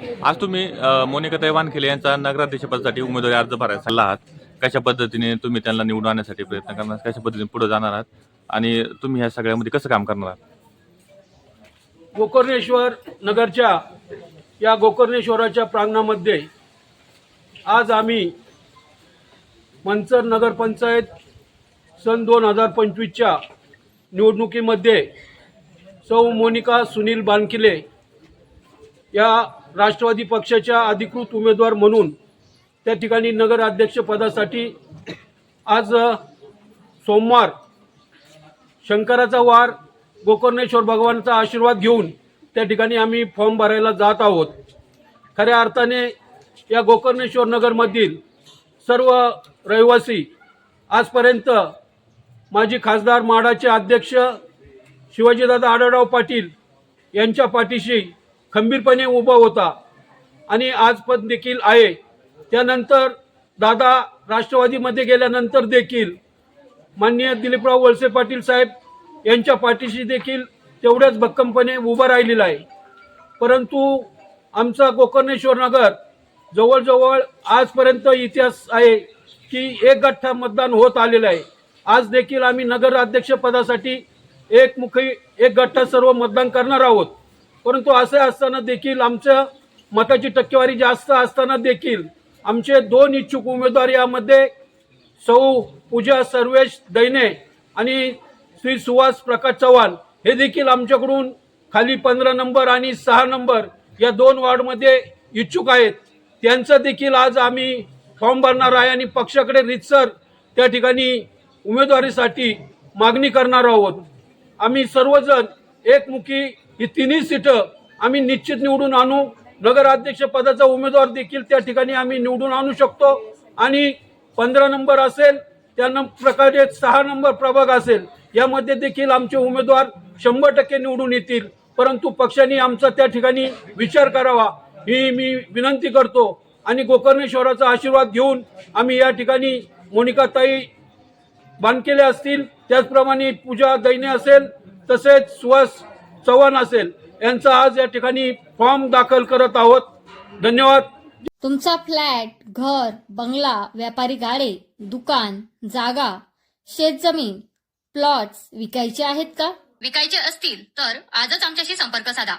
आज तुम्ही मोनिका मोनिकाताई वानखेले यांचा नगराध्यक्षपदासाठी उमेदवारी अर्ज भरायचा आहात. कशा पद्धतीने तुम्ही त्यांना निवडून आणण्यासाठी प्रयत्न करणार कशा पद्धतीने पुढे जाणार आहात आणि तुम्ही ह्या सगळ्यामध्ये कसं काम करणार आहात? गोकर्णेश्वर नगरच्या या गोकर्णेश्वराच्या प्रांगणामध्ये आज आम्ही मंचर नगरपंचायत सन दोन हजार पंचवीसच्या निवडणुकीमध्ये सौ मोनिका सुनील बानकिले या राष्ट्रवादी पक्षाच्या अधिकृत उमेदवार म्हणून त्या ठिकाणी नगराध्यक्षपदासाठी आज सोमवार शंकराचा वार गोकर्णेश्वर भगवानचा आशीर्वाद घेऊन त्या ठिकाणी आम्ही फॉर्म भरायला जात आहोत. खऱ्या अर्थाने या गोकर्णेश्वर नगरमधील सर्व रहिवासी आजपर्यंत माजी खासदार माडाचे अध्यक्ष शिवाजीदादा आढळराव पाटील यांच्या पाठीशी खंबीरपणे उभा होता. आणि आज पण देखील आहे. त्यानंतर दादा राष्ट्रवादीमध्ये गेल्यानंतर देखील माननीय दिलीपराव वळसे पाटील साहेब यांच्या पाठीशी देखील तेवढ्याच भक्कमपणे उभा राहिलेलं आहे. परंतु आमचा गोकर्णेश्वर नगर जवळजवळ आजपर्यंत इतिहास आहे की एक गठ्ठा मतदान होत आलेलं आहे. आज देखील आम्ही नगर अध्यक्षपदासाठी एकमुखी एक गठ्ठा सर्व मतदान करणार आहोत. परंतु असे असताना देखील आमचं मताची टक्केवारी जास्त असताना देखील आमचे दोन इच्छुक उमेदवार यामध्ये सौ पूजा सर्वेश दैने आणि श्री सुहास प्रकाश चव्हाण हे देखील आमच्याकडून खाली पंधरा नंबर आणि सहा नंबर या दोन वॉर्डमध्ये इच्छुक आहेत. त्यांचं देखील आज आम्ही फॉर्म भरणार आहे आणि पक्षाकडे रितसर त्या ठिकाणी उमेदवारीसाठी मागणी करणार आहोत. आम्ही सर्वजण एकमुखी ही तिन्ही सीटं आम्ही निश्चित निवडून आणू. नगराध्यक्ष पदाचा उमेदवार देखील त्या ठिकाणी आम्ही निवडून आणू शकतो. आणि पंधरा नंबर असेल त्या प्रकारे सहा नंबर प्रभाग असेल यामध्ये देखील आमचे उमेदवार शंभर टक्के निवडून येतील. परंतु पक्षाने आमचा त्या ठिकाणी विचार करावा ही मी विनंती करतो. आणि गोकर्णेश्वराचा आशीर्वाद घेऊन आम्ही या ठिकाणी मोनिकाताई बांधकेले असतील त्याचप्रमाणे पूजा दैने असेल तसेच सुहास चव्हाण असेल यांचा आज या ठिकाणी फॉर्म दाखल करत आहोत. धन्यवाद. तुमचा फ्लॅट घर बंगला व्यापारी गाडे दुकान जागा शेतजमीन प्लॉट्स विकायचे आहेत का? विकायचे असतील तर आजच आमच्याशी संपर्क साधा.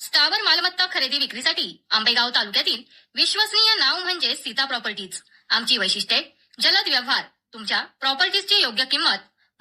स्थावर मालमत्ता खरेदी विक्रीसाठी आंबेगाव तालुक्यातील विश्वसनीय नाव म्हणजे सीता प्रॉपर्टीज. आमची वैशिष्ट्ये जलद व्यवहार तुमच्या प्रॉपर्टीजची योग्य किंमत